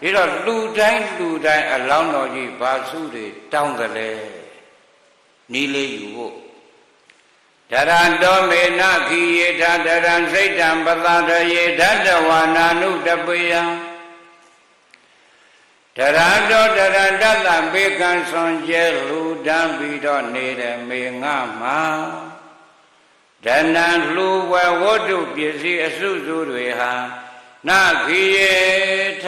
ဒီတော့လူတိုင်းလူတိုင်းအလောင်းတော်ကြီးဘာစုတွေတောင်းတယ်လဲနီးလေးယူဖို့တရံတောမေနခိယေထတရံစိတ်တံပသတယေဓတ္တဝါနာနုတပေယံတရံတောတရံတတံဘေကံဆွန်ကျဲလူတန်းပြီးတော့နေတဲ့မေငါမှာဒဏံလူဝဝတ္ထုပစ္စည်းအစုစုတွေဟာနခိယေထ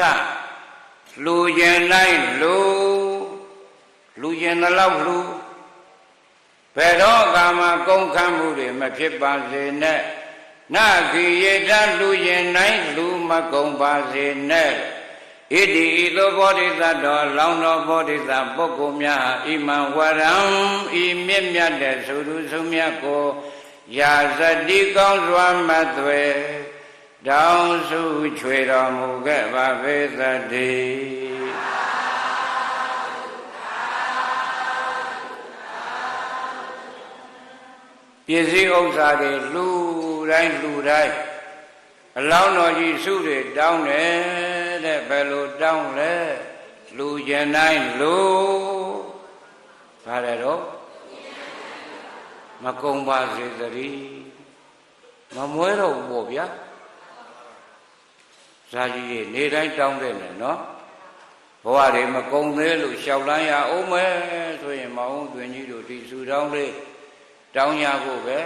လူကျင်တိုင်းလူလူကျင်တဲ့လောက်လူဘယ်တော့ကာမကုန်ခမ်းမှုတွေမဖြစ်ပါစေနဲ့နခိယေထလူကျင်တိုင်းလူမကုန်ပါစေနဲ့ဣတိဤသို့ဘောဓိသတ္တောလောင်းတော်ဘောဓိသပုဂ္ဂိုလ်များဟာဣမံဝရံဤမြင့်မြတ်တဲ့သုရုဆုမြတ်ကိုယာဇတိကောင်းစွာမသွေ တောင်းစုချွေတော်မူခဲ့ပါပေသတည်းပစ္စည်းဥစ္စာတွေလူတိုင်းလူတိုင်းအလောင်းတော်ကြီးစုတွေတောင်းတယ်တဲ့ဘယ်လိုတောင်းလဲလူကျင်တိုင်းလူပါတယ်တော့မကုံပါစေသတည်းမမွဲတော့ဘူးပေါ့ဗျာ ဇာကြီးရေနေတိုင်းတောင်းတယ်နော်ဘဝတွေမကုံသေးလို့ရှောက်လန်းရအောင်မဲဆိုရင်မောင်သွင်းကြီးတို့ဒီဆူတောင်းလေးတောင်းရဖို့ပဲ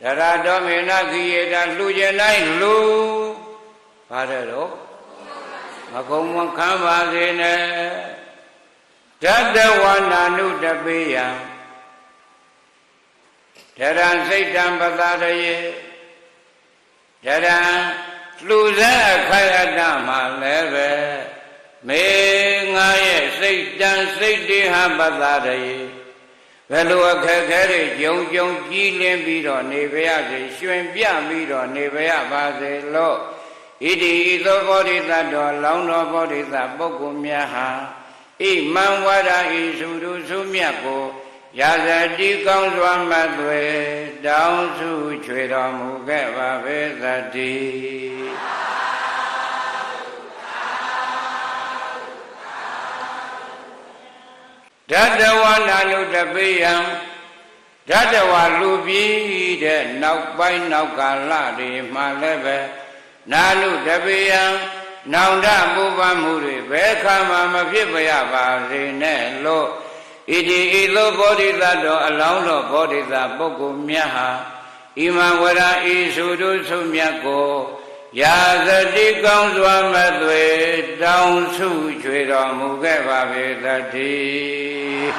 တရာတော်မေနခိယေတာလူကျင်တိုင်းလူပါတယ်တော့မကုံမခံပါစေနဲ့ဓတ္တဝနာနုတပေယံတရံစိတ်တံပသာရယေတရံ လူဇက်အခိုက်အတ္တမှာလည်းပဲမေငါရဲ့စိတ်တံစိတ်တေဟပသာရယေဘယ်လိုအခက်ခဲတွေကြုံကြုံကြီးလင်းပြီးတော့နေပါရစေရွှင်ပြပြီးတော့နေပါရပါစေလို့ဣတိဤသောဘောဓိတ္တောလောင်းတော်ဘောဓိတပုဂ္ဂိုလ်များဟာဣမံဝရဤသုတုသုမြတ်ကို ရာဇတိကောင်းစွာမသွေတောင်းစုချွေတော်မူခဲ့ပါပေသတည်းဓတ္တဝနာနုတပေယံဓတ္တဝလူပြီးတဲ့နောက်ပိုင်းနောက်ကာလတွေမှာလည်းပဲနာနုတပေယံနောင်တပူပန်မှုတွေဘယ်ခါမှမဖြစ်ပါရပါစေနဲ့လို့ ဣတိဤသို့ဘောဓိသတ္တောအလောင်းတော်ဘောဓိသပုဂ္ဂိုလ်မြတ်ဟာဣမံဝရဤသုတုဆုမြတ်ကိုရာဇတိကောင်းစွာမသွေတောင်းဆုချွေတော်မူခဲ့ပါပေသတည်း